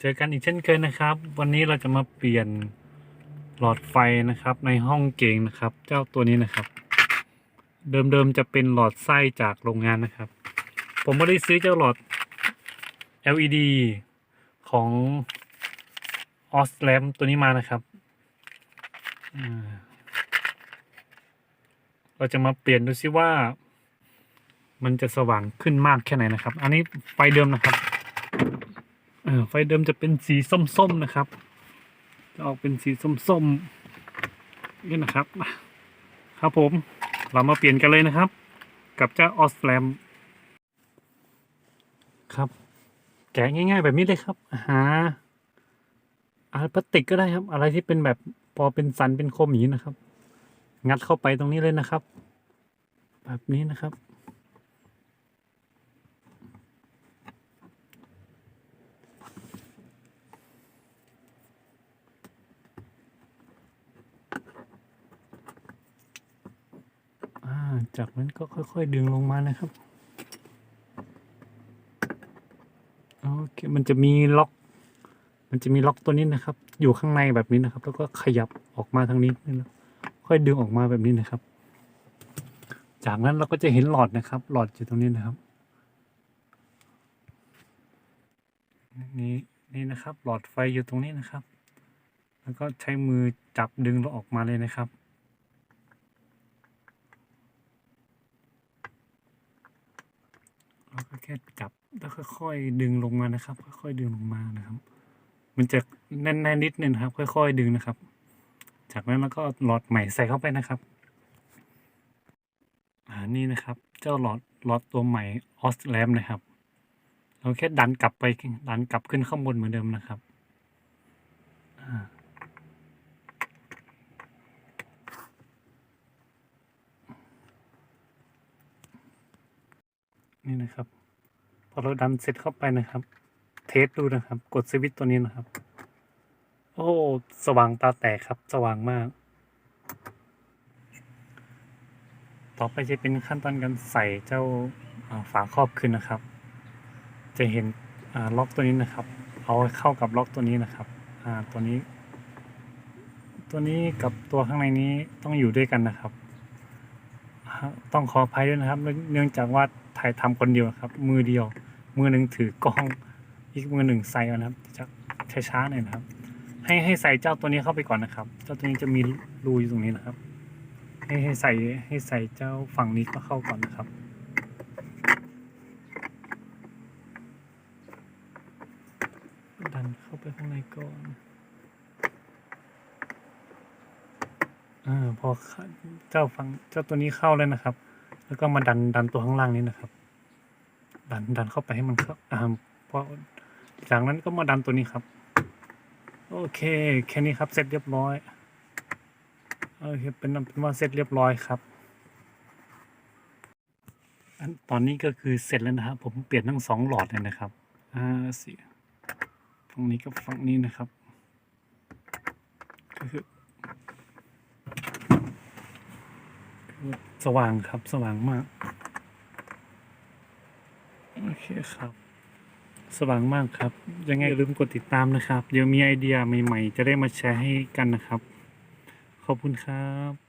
เจอกันอีกเช่นเคยนะครับ วันนี้เราจะมาเปลี่ยนหลอดไฟนะครับ ในห้องเก่งนะครับ เจ้าตัวนี้นะครับ เดิมๆจะเป็นหลอดไส้จากโรงงานนะครับ ผมไม่ได้ซื้อเจ้าหลอด LED ของออสแลมตัวนี้มานะครับ เราจะมาเปลี่ยนดูซิว่า มันจะสว่างขึ้นมากแค่ไหนนะครับ อันนี้ไฟเดิมนะครับ ไฟเดิมจะเป็นสีส้มๆนะครับ จะออกเป็นสีส้มๆนี่นะครับ ครับผมเรามาเปลี่ยนกันเลยนะครับ กับเจ้าออสแลมครับ แกะง่าย ๆ แบบนี้เลยครับหาอะไรพลาสติกก็ได้ครับ อะไรที่เป็นแบบพอเป็นสันเป็นคมอย่างนี้นะครับ งัดเข้าไปตรงนี้เลยนะครับ แบบนี้นะครับ อ่า จากนั้นก็ค่อยๆดึงลงมานะครับโอเคมันจะมีล็อก มันจะมีล็อกตัวนี้นะครับ อยู่ข้างในแบบนี้นะครับ แล้วก็ขยับออกมาทางนี้นี่นะค่อยดึงออกมาแบบนี้นะครับ จากนั้นเราก็จะเห็นหลอดนะครับ หลอดอยู่ตรงนี้นะครับ นี่นี่นะครับ หลอดไฟอยู่ตรงนี้นะครับ แล้วก็ใช้มือจับดึงเราออกมาเลยนะครับ เราก็แค่จับแล้วค่อยๆดึงลงมานะครับ ค่อยๆดึงลงมานะครับ มันจะแน่นๆนิดนึงครับ ค่อย ๆ ดึงนะครับ จากนั้นเราก็หลอดใหม่ใส่เข้าไปนะครับอ่านี่นะครับ เจ้าหลอดหลอดตัวใหม่ออสแลมนะครับ เราแค่ดันกลับไปดันกลับขึ้นข้างบนเหมือนเดิมนะครับอ่า นี่นะครับ พอเราดันเสร็จเข้าไปนะครับ เทสดูนะครับ กดสวิตช์ตัวนี้นะครับ โอ้สว่างตาแตกครับ สว่างมาก ต่อไปจะเป็นขั้นตอนการใส่เจ้าฝาครอบขึ้นนะครับ จะเห็นล็อกตัวนี้นะครับ เอาเข้ากับล็อกตัวนี้นะครับตัวนี้ ตัวนี้กับตัวข้างในนี้ต้องอยู่ด้วยกันนะครับ ต้องขออภัยด้วยนะครับ เนื่องจากว่า ถ่ายทำคนเดียวครับ มือเดียว มือหนึ่งถือกล้อง อีกมือหนึ่งใส่นะครับจะช้าๆหน่อยนะครับ ให้ให้ใส่เจ้าตัวนี้เข้าไปก่อนนะครับ เจ้าตัวนี้จะมีรูอยู่ตรงนี้นะครับ ให้ให้ใส่ให้ใส่เจ้าฝั่งนี้ก็เข้าก่อนนะครับดันเข้าไปข้างในก่อนอ่าพอเข้าเจ้าฝั่งเจ้าตัวนี้เข้าแล้วนะครับ แล้วก็มาดันดันตัวข้างล่างนี้นะครับ ดันดันเข้าไปให้มันเข้าอ่าเพอจากนั้นก็มาดันตัวนี้ครับ โอเคแค่นี้ครับเสร็จเรียบร้อยโอเคเป็นเป็นว่าเสร็จเรียบร้อยครับอันตอนนี้ก็คือเสร็จแล้วนะครับ ผมเปลี่ยนทั้งสองหลอดเลยนะครับอ่าสิฝั่งนี้กับฝั่งนี้นะครับก็คือ สว่างครับสว่างมาก โอเคครับ สว่างมากครับ ยังไงอย่าลืมกดติดตามนะครับ เดี๋ยวมีไอเดียใหม่ ๆ จะได้มาแชร์ให้กันนะครับ ขอบคุณครับ